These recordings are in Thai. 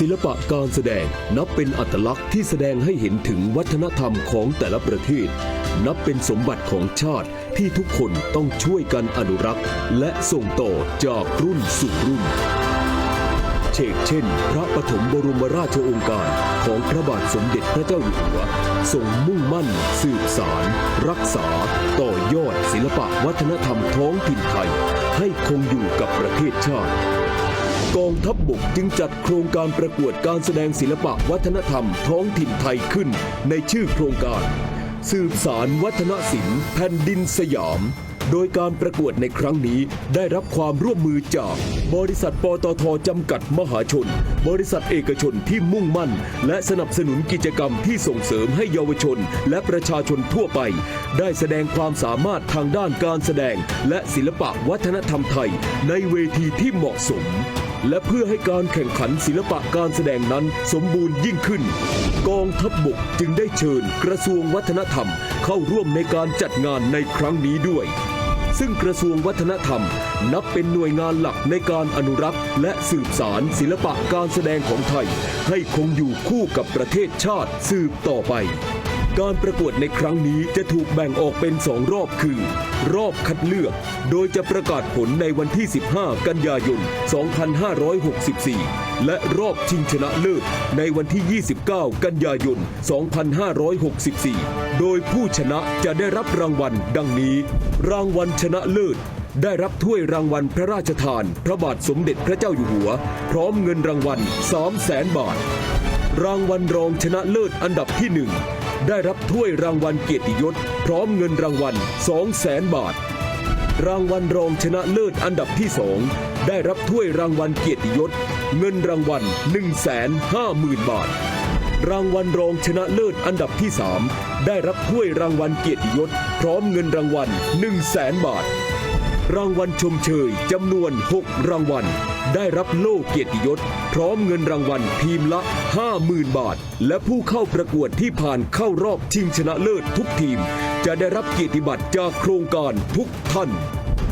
ศิลปะการแสดงนับเป็นอัตลักษณ์ที่แสดงให้เห็นถึงวัฒนธรรมของแต่ละประเทศ นับเป็นสมบัติของชาติที่ทุกคนต้องช่วยกันอนุรักษ์ และส่งต่อจากรุ่นสู่รุ่น เชกเช่น พระปฐมบรมราชโองการของพระบาทสมเด็จพระเจ้าอยู่หัวทรงมุ่งมั่น สืบสาร รักษา ต่อยอดศิลปะวัฒนธรรมท้องถิ่นไทย ให้คงอยู่กับประเทศชาติ กองทัพบบกจึงจัดโครงการประกวดการแสดงศิลปะวัฒนธรรมท้องถิ่นไทยขึ้น ในชื่อโครงการ สืบสารวัฒนศิลป์แผ่นดินสยาม โดยการประกวดในครั้งนี้ได้รับความร่วมมือจาก บริษัทปตทจำกัดมหาชน บริษัทเอกชนที่มุ่งมั่น และสนับสนุนกิจกรรมที่ส่งเสริมให้เยาวชน และประชาชนทั่วไป ได้แสดงความสามารถทางด้านการแสดง และศิลปะวัฒนธรรมไทย ในเวทีที่เหมาะสม และเพื่อให้การแข่งขันศิลปะการแสดงนั้นสมบูรณ์ยิ่งขึ้น กองทัพบบกจึงได้เชิญกระทรวงวัฒนธรรมเข้าร่วมในการจัดงานในครั้งนี้ด้วย ซึ่งกระทรวงวัฒนธรรมนับเป็นหน่วยงานหลักในการอนุรักษ์ และสืบสารศิลปะการแสดงของไทย ให้คงอยู่คู่กับประเทศชาติสืบต่อไป การประกวดในครั้งนี้จะถูกแบ่งออกเป็นสองรอบคือ รอบคัดเลือก โดยจะประกาศผลในวันที่ 15 กันยายน 2564 และรอบชิงชนะเลิศในวันที่ 29 กันยายน 2564 โดยผู้ชนะจะได้รับรางวัลดังนี้ รางวัลชนะเลิศได้รับถ้วยรางวัลพระราชทาน พระบาทสมเด็จพระเจ้าอยู่หัว พร้อมเงินรางวัล3แสนบาท รางวัลรองชนะเลิศอันดับที่หนึ่ง ได้รับถ้วยรางวัลเกียรติยศ พร้อมเงินรางวัล2แสนบาท รางวัลรองชนะเลิศอันดับที่สองได้รับถ้วยรางวัลเกียรติยศ เงินรางวัล 1 5 0 0 0 0 บาท รางวัลรองชนะเลิศอันดับที่สามได้รับถ้วยรางวัลเกียรติยศ พร้อมเงินรางวัล 1 0 0 0 0แสนบาท รางวัลชมเชยจำนวน 6 รางวัล ได้รับโล่เกียรติยศ พร้อมเงินรางวัลทีมละ 50,000 บาท และผู้เข้าประกวดที่ผ่านเข้ารอบชิงชนะเลิศทุกทีม จะได้รับเกียรติบัตรจากโครงการทุกท่าน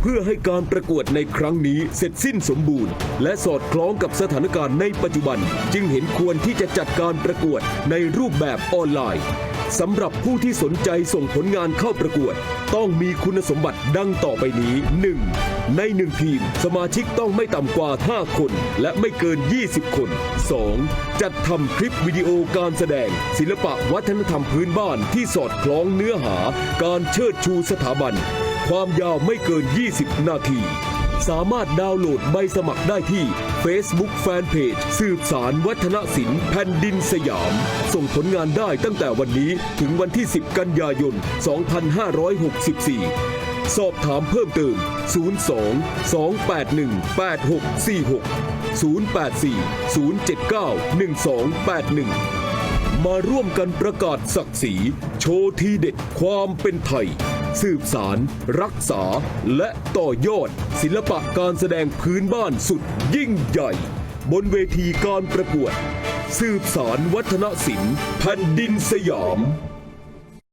เพื่อให้การประกวดในครั้งนี้เสร็จสิ้นสมบูรณ์ และสอดคล้องกับสถานการณ์ในปัจจุบัน จึงเห็นควรที่จะจัดการประกวดในรูปแบบออนไลน์ สำหรับผู้ที่สนใจส่งผลงานเข้าประกวด ต้องมีคุณสมบัติดังต่อไปนี้ 1. ใน 1 ทีม สมาชิกต้องไม่ต่ำกว่า 5 คน และไม่เกิน 20 คน 2. จัดทำคลิปวิดีโอการแสดง ศิลปะวัฒนธรรมพื้นบ้านที่สอดคล้องเนื้อหา การเชิดชูสถาบัน ความยาวไม่เกิน 20 นาที สามารถดาวน์โหลดใบสมัครได้ที่ Facebook Fanpage สืบสารวัฒนศิลป์แผ่นดินสยาม ส่งผลงานได้ตั้งแต่วันนี้ถึงวันที่ 10 กันยายน 2564 สอบถามเพิ่มเติม 02 281 8646 084 079 1281 มาร่วมกันประกาศศักดิ์ศรีโชว์ทีเด็ดความเป็นไทย สืบสารรักษา และต่อยอด ศิลปะการแสดงพื้นบ้านสุดยิ่งใหญ่ บนเวทีการประกวด สืบสารวัฒนศิลป์แผ่นดินสยาม